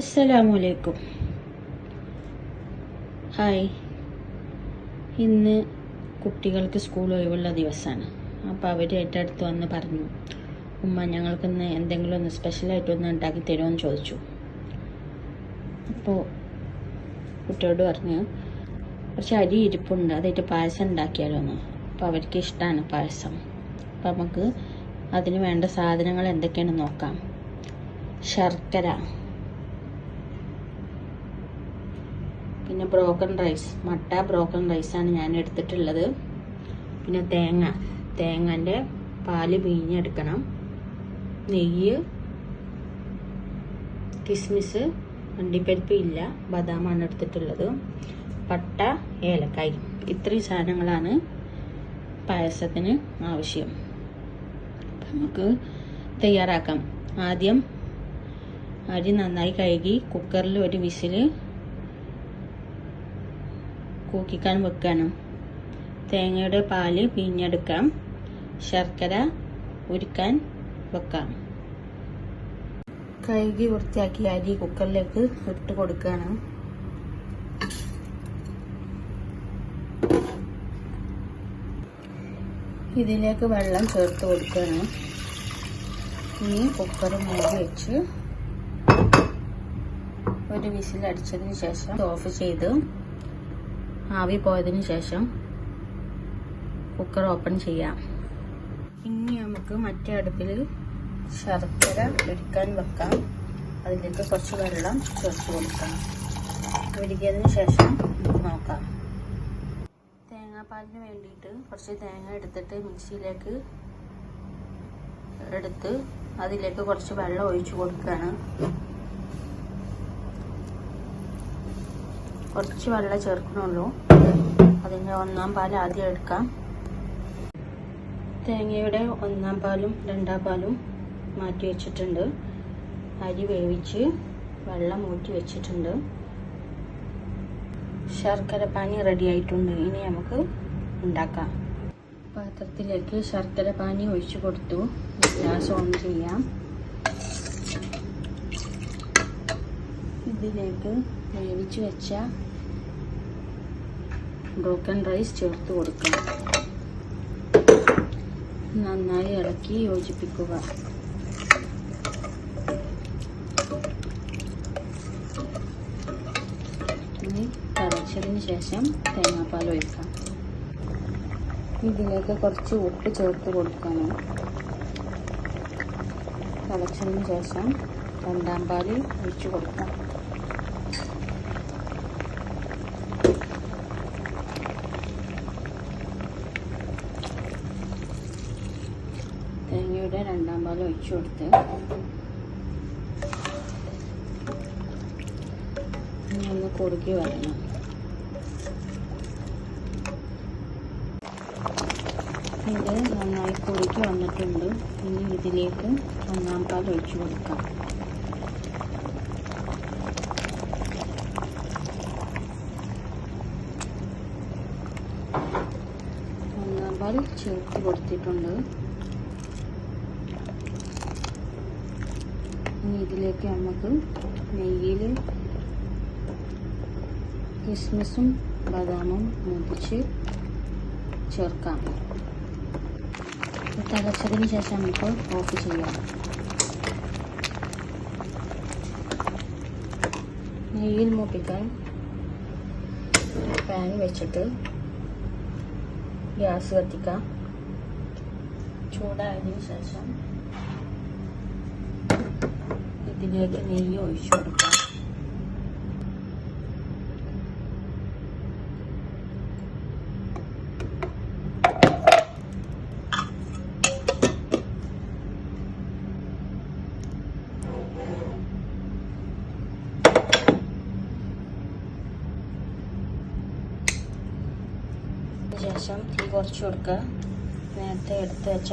അസ്സലാമലൈക്കും ഹായ്. ഇന്ന് കുട്ടികൾക്ക് സ്കൂൾ ഒഴിവുള്ള ദിവസമാണ്. അപ്പോൾ അവർ എന്റെ അടുത്ത് വന്ന് പറഞ്ഞു ഉമ്മ ഞങ്ങൾക്കിന്ന് എന്തെങ്കിലും ഒന്ന് സ്പെഷ്യലായിട്ട് ഒന്ന് ഉണ്ടാക്കി തരുമോ ചോദിച്ചു. അപ്പോൾ കുട്ടിയോട് പറഞ്ഞു കുറച്ച് അരി ഇരിപ്പുണ്ട് അതായിട്ട് പായസം ഉണ്ടാക്കിയാലോ എന്ന് അപ്പോൾ അവർക്ക് ഇഷ്ടമാണ് പായസം. അപ്പോൾ നമുക്ക് അതിന് വേണ്ട സാധനങ്ങൾ എന്തൊക്കെയാണ് നോക്കാം. ശർക്കര. പിന്നെ ബ്രോക്കൺ റൈസ് മട്ട ബ്രോക്കൺ റൈസാണ് ഞാൻ എടുത്തിട്ടുള്ളത്. പിന്നെ തേങ്ങ തേങ്ങന്റെ പാൽ പിഴിഞ്ഞെടുക്കണം. നെയ്യ് കിസ്മിസ് അണ്ടിപ്പരിപ്പ് ഇല്ല ബദാമാണ് എടുത്തിട്ടുള്ളത്. പട്ട ഏലക്കായ്. ഇത്രയും സാധനങ്ങളാണ് പായസത്തിന് ആവശ്യം. നമുക്ക് തയ്യാറാക്കാം. ആദ്യം അരി നന്നായി കഴുകി കുക്കറിൽ ഒരു വിസിൽ കൂക്കിക്കാൻ വെക്കണം. തേങ്ങയുടെ പാൽ പിഴിഞ്ഞെടുക്കാം. ശർക്കര ഉരുക്കാൻ വെക്കാം. കഴുകി വൃത്തിയാക്കി അരി കുക്കറിലേക്ക് ഇട്ട് കൊടുക്കണം. ഇതിലേക്ക് വെള്ളം ചേർത്ത് കൊടുക്കണം. ഇനി കുക്കർ മൂടി വെച്ച് ഒരു വിസിൽ അടിച്ചതിന് ശേഷം ഓഫ് ചെയ്ത് ആവി പോയതിന് ശേഷം കുക്കർ ഓപ്പൺ ചെയ്യാം. ഇനി നമുക്ക് മറ്റേ അടുപ്പിൽ ശർക്കര ഇടിക്കാൻ വെക്കാം. അതിലേക്ക് കുറച്ച് വെള്ളം ചേർത്ത് കൊടുക്കാം. ഇടിക്കിയതിന് ശേഷം നോക്കാം. തേങ്ങാപ്പാലിന് വേണ്ടിയിട്ട് കുറച്ച് തേങ്ങ എടുത്തിട്ട് മിക്സിയിലേക്ക് എടുത്ത് അതിലേക്ക് കുറച്ച് വെള്ളം ഒഴിച്ചു കൊടുക്കുകയാണ്. കുറച്ച് വെള്ളം ചേർക്കണുള്ളൂ. അതിന്റെ ഒന്നാം പാൽ ആദ്യം എടുക്കാം. തേങ്ങയുടെ ഒന്നാം പാലും രണ്ടാം പാലും മാറ്റി വെച്ചിട്ടുണ്ട്. അരി വേവിച്ച് വെള്ളം ഊറ്റി വെച്ചിട്ടുണ്ട്. ശർക്കര പാനി റെഡി ആയിട്ടുണ്ട്. ഇനി നമുക്ക് ഉണ്ടാക്കാം. പാത്രത്തിലേക്ക് ശർക്കര പാനി ഒഴിച്ചു കൊടുത്തു. ഗ്യാസ് ഓൺ ചെയ്യാം. ഇതിലേക്ക് വേവിച്ച് വെച്ച ബ്രോക്കൺ റൈസ് ചേർത്ത് കൊടുക്കാം നന്നായി ഇളക്കി യോജിപ്പിക്കുക. ഇനി തിളച്ചതിന് ശേഷം തേങ്ങാപ്പാൽ ഒഴിക്കാം. ഇതിലേക്ക് കുറച്ച് ഉപ്പ് ചേർത്ത് കൊടുക്കണം. തിളച്ചതിന് ശേഷം രണ്ടാം പാൽ ഒഴിച്ചു കൊടുക്കാം. രണ്ടാം പാൽ ഒഴിച്ചു കൊടുത്ത്. ഒന്ന് കുറുക്കി വരണം. ഇത് നന്നായി കുറുക്കി വന്നിട്ടുണ്ട്. ഇനി ഇതിലേക്ക് ഒന്നാം പാൽ ഒഴിച്ചു കൊടുക്കാം. ഒന്നാം പാൽ ചേർത്ത് കൊടുത്തിട്ടുണ്ട്. ഇനി ഇതിലേക്ക് നമുക്ക് നെയ്യിൽ കിസ്മിസും ബദാമും മുതിച്ച് ചേർക്കാം. തിളച്ചതിന് ശേഷം നമുക്ക് ഓഫ് ചെയ്യാം. നെയ്യിൽ മൂപ്പിക്കാൻ പാൻ വെച്ചിട്ട് ഗ്യാസ് കത്തിക്കാം. ചൂടായതിനു ശേഷം ഇതിലേക്ക് നെയ്യ് ഒഴിച്ചു കൊടുക്കാം ശേഷം തീ കുറച്ച് കൊടുക്കുക നേരത്തെ എടുത്ത് വെച്ച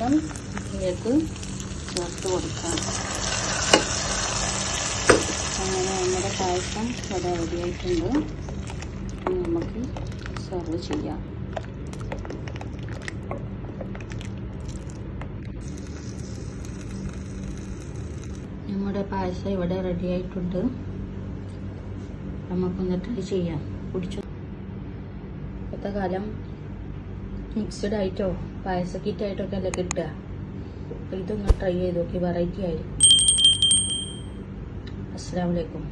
ശേഷം ഇതിലേക്ക് ചേർത്ത് കൊടുക്കാം. അങ്ങനെ നമ്മുടെ പായസം ഇവിടെ റെഡിയായിട്ടുണ്ട് നമുക്ക് സെർവ് ചെയ്യാം. നമ്മുടെ പായസം ഇവിടെ റെഡിയായിട്ടുണ്ട് നമുക്കൊന്ന് ട്രൈ ചെയ്യാം. കുടിച്ചു? ഇപ്പോഴത്തെ കാലം മിക്സ്ഡ് ആയിട്ടോ പായസ കിറ്റായിട്ടൊക്കെ അല്ലേ കിട്ടുക. അപ്പോൾ ഇതൊന്ന് ട്രൈ ചെയ്ത് നോക്കി വെറൈറ്റി ആയിരിക്കും. അസ്സാം വലൈക്കും